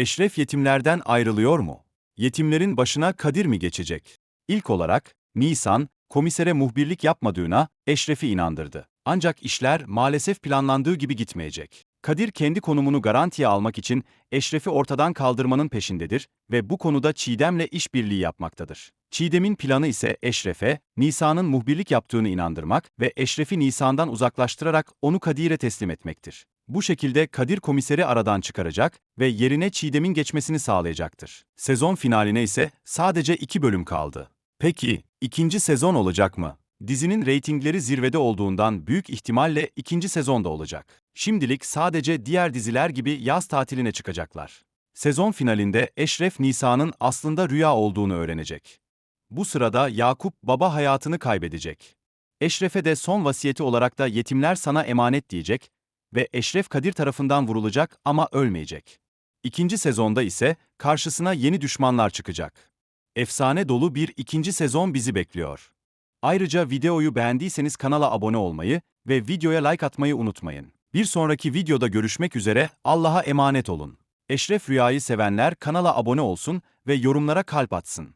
Eşref yetimlerden ayrılıyor mu? Yetimlerin başına Kadir mi geçecek? İlk olarak, Nisan, komisere muhbirlik yapmadığına Eşref'i inandırdı. Ancak işler maalesef planlandığı gibi gitmeyecek. Kadir kendi konumunu garantiye almak için Eşref'i ortadan kaldırmanın peşindedir ve bu konuda Çiğdem'le işbirliği yapmaktadır. Çiğdem'in planı ise Eşref'e, Nisa'nın muhbirlik yaptığını inandırmak ve Eşref'i Nisa'ndan uzaklaştırarak onu Kadir'e teslim etmektir. Bu şekilde Kadir komiseri aradan çıkaracak ve yerine Çiğdem'in geçmesini sağlayacaktır. Sezon finaline ise sadece iki bölüm kaldı. Peki, ikinci sezon olacak mı? Dizinin reytingleri zirvede olduğundan büyük ihtimalle ikinci sezonda olacak. Şimdilik sadece diğer diziler gibi yaz tatiline çıkacaklar. Sezon finalinde Eşref Nisa'nın aslında rüya olduğunu öğrenecek. Bu sırada Yakup baba hayatını kaybedecek. Eşref'e de son vasiyeti olarak da yetimler sana emanet diyecek ve Eşref Kadir tarafından vurulacak ama ölmeyecek. İkinci sezonda ise karşısına yeni düşmanlar çıkacak. Efsane dolu bir ikinci sezon bizi bekliyor. Ayrıca videoyu beğendiyseniz kanala abone olmayı ve videoya like atmayı unutmayın. Bir sonraki videoda görüşmek üzere, Allah'a emanet olun. Eşref Rüya'yı sevenler kanala abone olsun ve yorumlara kalp atsın.